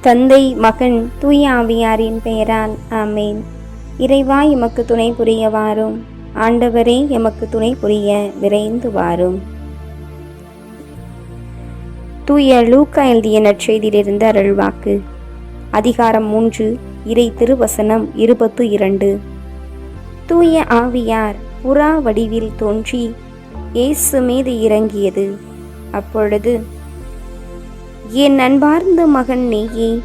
தந்தை மகன் தூய ஆவியாரின் பெயரால் ஆமேன். இறைவா எமக்கு துணை புரிய வாரும் ஆண்டவரே எமக்கு துணை புரிய விரைந்து வாரும். தூய லூக்கா எழுதிய நற்செய்தியிலிருந்து அருள்வாக்கு அதிகாரம் மூன்று இறை திருவசனம் இருபத்து இரண்டு. தூய ஆவியார் புறா வடிவில் தோன்றி இயேசு மீது இறங்கியது. அப்பொழுது என் அன்பார்ந்த மகன் நீயே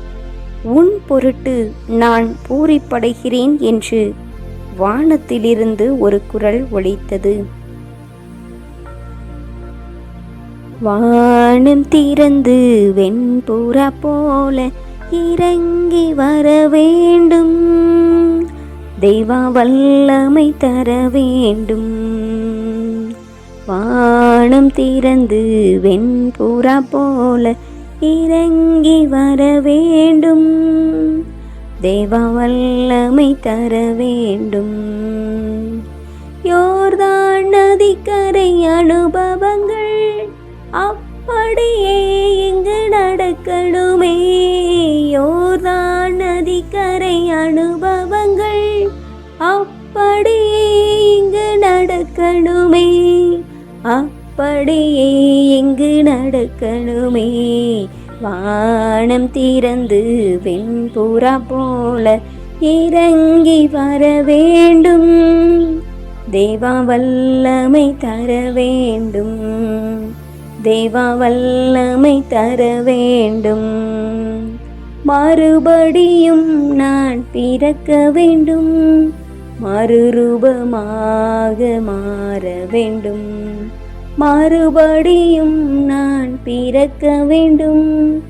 உன் பொருட்டு நான் பூரிப்படைகிறேன் என்று வானத்திலிருந்து ஒரு குரல் ஒலித்தது. வானம் திறந்து வெண்புறா போல இறங்கி வர வேண்டும். தெய்வ வல்லமை தர வேண்டும். வானம் திறந்து வெண்புறா போல இறங்கி வர வேண்டும். தேவ வல்லமை தர வேண்டும். யோர்தான் நதிக்கரை அனுபவங்கள் அப்படியே இங்கு நடக்கணுமே. யோர்தான் நதிக்கரை அனுபவங்கள் அப்படியே இங்கு நடக்கணுமே. அ அப்படியே எங்கு நடக்கணுமே. வானம் திறந்து வெண்புறா போல இறங்கி வர வேண்டும். தேவா வல்லமை தர வேண்டும். தேவா வல்லமை தர வேண்டும். மறுபடியும் நான் பிறக்க வேண்டும். மறுரூபமாக மாற வேண்டும். மறுபடியும் நான் பிறக்க வேண்டும்.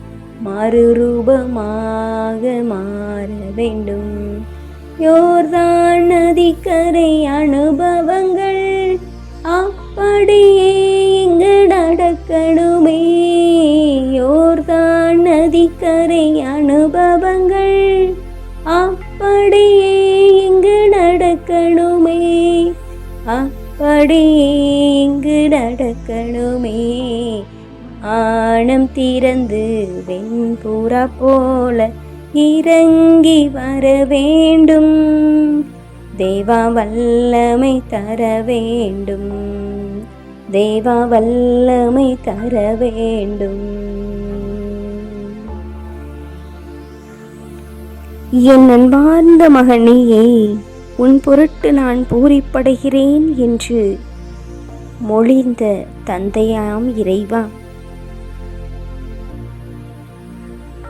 மறுரூபமாக மாற வேண்டும். யோர்தான் நதிக்கரை அனுபவங்கள் அப்படியே இங்கு நடக்கணும். திறந்து வெண்புறா போல இறங்கி வர வேண்டும். தேவா வல்லமை தர வேண்டும். தேவா வல்லமை தர வேண்டும். என் அன்பார்ந்த மகனேயே உன் பொருட்டு நான் பூரிப்படைகிறேன் என்று மொழிந்த தந்தையாம் இறைவா.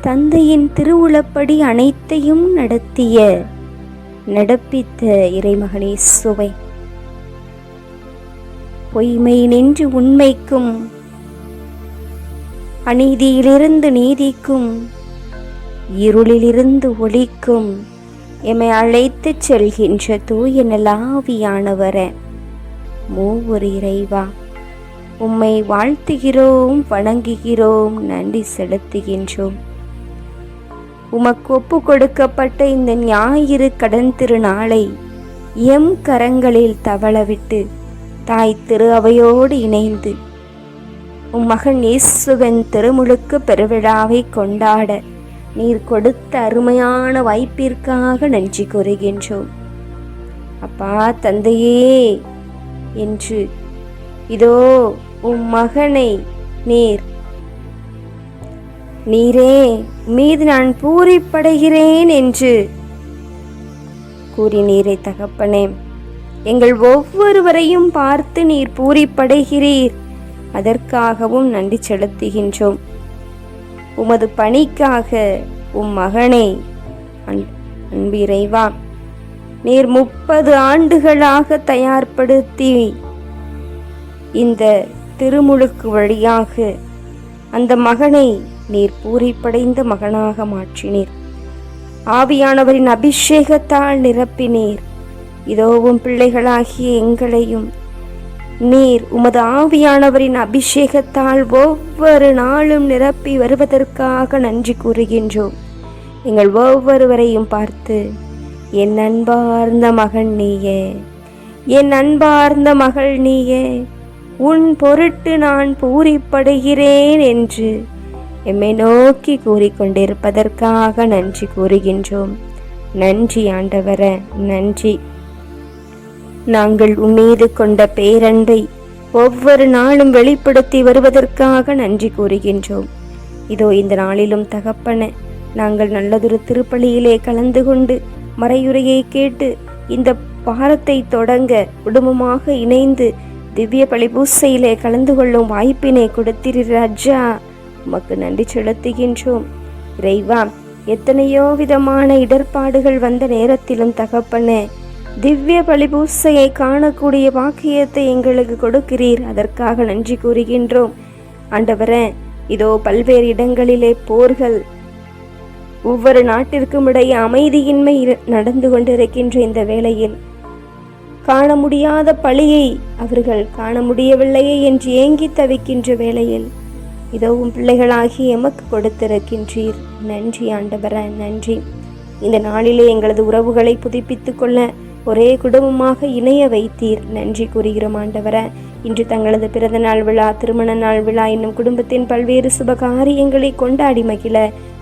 தந்தையின் திருவுளப்படி அனைத்தையும் நடத்திய நடப்பித்த இறைமகனே சுவை. பொய்மை நின்று உண்மைக்கும் அநீதியிலிருந்து நீதிக்கும் இருளிலிருந்து ஒளிக்கும் எம்மை அழைத்துச் செல்கின்ற தூய நலாவியானவர மூவொரு இறைவா உம்மை வாழ்த்துகிறோம் வணங்குகிறோம் நன்றி செலுத்துகின்றோம். உமக்கு ஒப்பு கொடுக்கப்பட்ட இந்த ஞாயிறு கடன் திருநாளை எம் கரங்களில் தவளவிட்டு தாய் திரு அவையோடு இணைந்து உம் மகன் இயேசுவின் திருமுழுக்கு பெருவிழாவை கொண்டாட நீர் கொடுத்த அருமையான வாய்ப்பிற்காக நன்றி கூறுகின்றோம். அப்பா தந்தையே என்று இதோ உம் மகனை நீர் நீரே மீது நான் பூரிப்படைகிறேன் என்று கூறினீரே தகப்பனே. எங்கள் ஒவ்வொருவரையும் பார்த்து நீர் பூரிப்படைகிறீர். அதற்காகவும் நன்றி செலுத்துகின்றோம். உமது பணிக்காக உம் மகனை அன்பு இறைவா நீர் முப்பது ஆண்டுகளாக தயார்படுத்தி இந்த திருமுழுக்கு வழியாக அந்த மகனை நீர் பூரிப்படைந்த மகனாக மாற்றினீர். ஆவியானவரின் அபிஷேகத்தால் நிரப்பினீர். இதோவும் பிள்ளைகளாகிய எங்களையும். நீர் உமது ஆவியானவரின் அபிஷேகத்தால் ஒவ்வொரு நாளும் நிரப்பி வருவதற்காக நன்றி கூறுகின்றோம். எங்கள் ஒவ்வொருவரையும் பார்த்து என் அன்பார்ந்த மகன் நீயே என் அன்பார்ந்த மகள் நீயே உன் பொருட்டு நான் பூரிப்படுகிறேன் என்று எம்மை நோக்கி கூறிக்கொண்டிருப்பதற்காக நன்றி கூறுகின்றோம். நன்றி ஆண்டவர நன்றி. நாங்கள் உம்மீது கொண்ட பேரன்பை ஒவ்வொரு நாளும் வெளிப்படுத்தி வருவதற்காக நன்றி கூறுகின்றோம். இதோ இந்த நாளிலும் தகப்பன நாங்கள் நல்லதொரு திருப்பலியிலே கலந்து கொண்டு மறையுரையை கேட்டு இந்த பாரத்தை தொடங்க குடும்பமாக இணைந்து திவ்ய பழிபூசையிலே கலந்து கொள்ளும் வாய்ப்பினை கொடுத்திரு ராஜா. உமக்கு நன்றி செலுத்துகின்றோம். இறைவா எத்தனையோ விதமான இடர்பாடுகள் வந்த நேரத்திலும் தகப்பனே திவ்ய பலிபூசையை காணக்கூடிய பாக்கியத்தை எங்களுக்கு கொடுக்கிறீர். அதற்காக நன்றி கூறுகின்றோம். ஆண்டவரே இதோ பல்வேறு இடங்களிலே போர்கள் ஒவ்வொரு நாட்டிற்கும் இடையே அமைதியின்மை இரு- நடந்து கொண்டிருக்கின்ற இந்த வேளையில் காண முடியாத பழியை அவர்கள் காண முடியவில்லையே என்று ஏங்கி தவிக்கின்ற வேளையில் இதோவும் பிள்ளைகளாகி எமக்கு கொடுத்திருக்கின்றீர். நன்றி ஆண்டவர நன்றி. இந்த நாளிலே எங்களது உறவுகளை புதுப்பித்துக் கொள்ள ஒரே குடும்பமாக இணைய வைத்தீர். நன்றி கூறுகிறோம் ஆண்டவர இன்று தங்களது பிறந்த நாள் விழா திருமண நாள் விழா என்னும் குடும்பத்தின் பல்வேறு சுப காரியங்களை கொண்டாடி மகிழ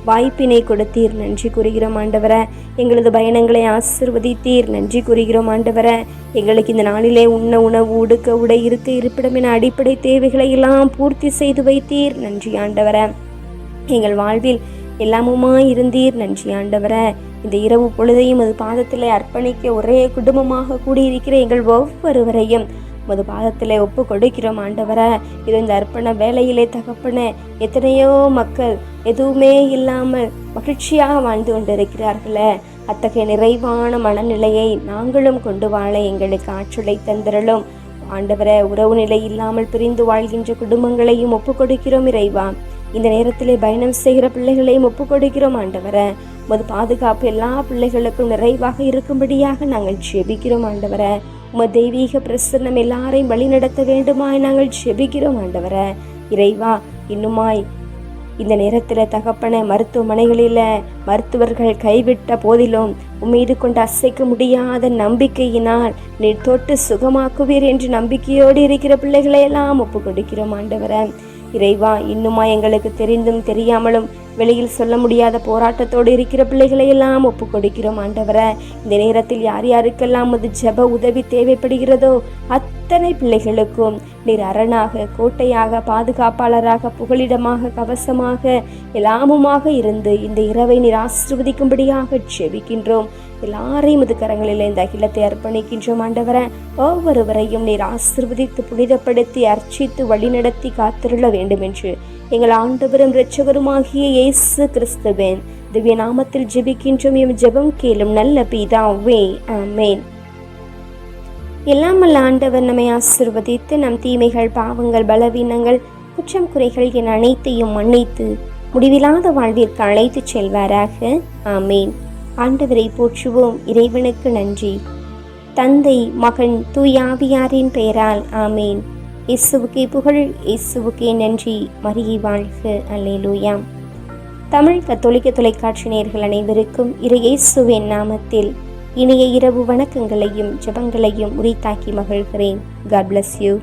வாய்ப்பினை கொடுத்தீர். நன்றி கூறுகிறோம் ஆண்டவர எங்களது பயணங்களை ஆசிர்வதித்தீர். நன்றி கூறுகிறோம் ஆண்டவர எங்களுக்கு இந்த நாளிலே உண்ண உணவு உடுக்க உடை இருக்க இருப்பிடம் என அடிப்படை தேவைகளை எல்லாம் பூர்த்தி செய்து வைத்தீர். நன்றி ஆண்டவர. எங்கள் வாழ்வில் எல்லாமுமாய் இருந்தீர் நன்றி ஆண்டவர. இந்த இரவு பொழுதையும் அது பாதத்தில் அர்ப்பணிக்க ஒரே குடும்பமாக கூடியிருக்கிற எங்கள் ஒவ்வொருவரையும் உமது பாதத்தில் ஒப்பு கொடுக்கிறோம் ஆண்டவர. இது இந்த அர்ப்பண வேலையிலே தகப்பன எத்தனையோ மக்கள் எதுவுமே இல்லாமல் மகிழ்ச்சியாக வாழ்ந்து கொண்டிருக்கிறார்களே. அத்தகைய நிறைவான மனநிலையை நாங்களும் கொண்டு வாழ எங்களுக்கு ஆற்றலை தந்திரலும் ஆண்டவர உறவு நிலை இல்லாமல் பிரிந்து வாழ்கின்ற குடும்பங்களையும் ஒப்பு கொடுக்கிறோம் இறைவா. இந்த நேரத்திலே பயணம் செய்கிற பிள்ளைகளையும் ஒப்பு கொடுக்கிறோம் ஆண்டவர. உமது பாதுகாப்பு எல்லா பிள்ளைகளுக்கும் நிறைவாக இருக்கும்படியாக நாங்கள் ஜெபிக்கிறோம் ஆண்டவர. உமது தெய்வீக பிரசன்னம் எல்லாரையும் வழிநடத்த வேண்டுமாய் நாங்கள் ஜெபிக்கிறோம் ஆண்டவர. இறைவா இன்னுமாய் இந்த நேரத்தில் தகப்பன மருத்துவமனைகளில் மருத்துவர்கள் கைவிட்ட போதிலும் உம்மீது கொண்டு அசைக்க முடியாத நம்பிக்கையினால் நீர் தொட்டு சுகமாக்குவீர் என்று நம்பிக்கையோடு இருக்கிற பிள்ளைகளை எல்லாம் ஒப்பு கொடுக்கிறோம் ஆண்டவர. இறைவா இன்னுமா எங்களுக்கு தெரிந்தும் தெரியாமலும் வெளியில் சொல்ல முடியாத போராட்டத்தோடு இருக்கிற பிள்ளைகளை எல்லாம் ஒப்பு கொடுக்கிறோம் ஆண்டவர. இந்த நேரத்தில் யார் யாருக்கெல்லாம் அது ஜெப உதவி தேவைப்படுகிறதோ அத்தனை பிள்ளைகளுக்கும் நீர் அரணாக கோட்டையாக பாதுகாப்பாளராக புகலிடமாக கவசமாக எல்லாமுமாக இருந்து இந்த இரவை நீர் ஆசிர்வதிக்கும்படியாக ஜெபிக்கின்றோம். எல்லாரையும் இது கரங்களில் இந்த அகிலத்தை அர்ப்பணிக்கின்றோம் ஆண்டவர. ஒவ்வொருவரையும் நீர் ஆசிர்வதித்து புனிதப்படுத்தி அர்ச்சித்து வழிநடத்தி காத்திருள வேண்டும் என்று எங்கள் ஆண்டவரும் இரட்சகருமாகிய இயேசு கிறிஸ்துவின் திவ்ய நாமத்தில் ஜெபிக்கின்றோம். எம் ஜெபம் கேளும் நல்ல பிதாவே ஆமேன். எல்லாம் ஆண்டவர் நம்மை ஆசிர்வதித்து நம் தீமைகள் பாவங்கள் பலவீனங்கள் குற்றம் குறைகள் என அனைத்தையும் மன்னித்து முடிவில்லாத வாழ்விற்கு அழைத்து செல்வாராக ஆமேன். ஆண்டவரை போற்றுவோம். இறைவனுக்கு நன்றி. தந்தை மகன் தூயாவியாரின் பெயரால் ஆமேன். இயேசுவுக்கே புகழ் இயேசுவுக்கே நன்றி. மரியை வாழ்க. அல்லேலூயாம் தமிழ் கத்தோலிக்க தொலைக்காட்சி நேர்கள் அனைவருக்கும் இறை இயேசுவின் நாமத்தில் இனிய இரவு வணக்கங்களையும் ஜெபங்களையும் உரித்தாக்கி மகிழ்கிறேன். God bless you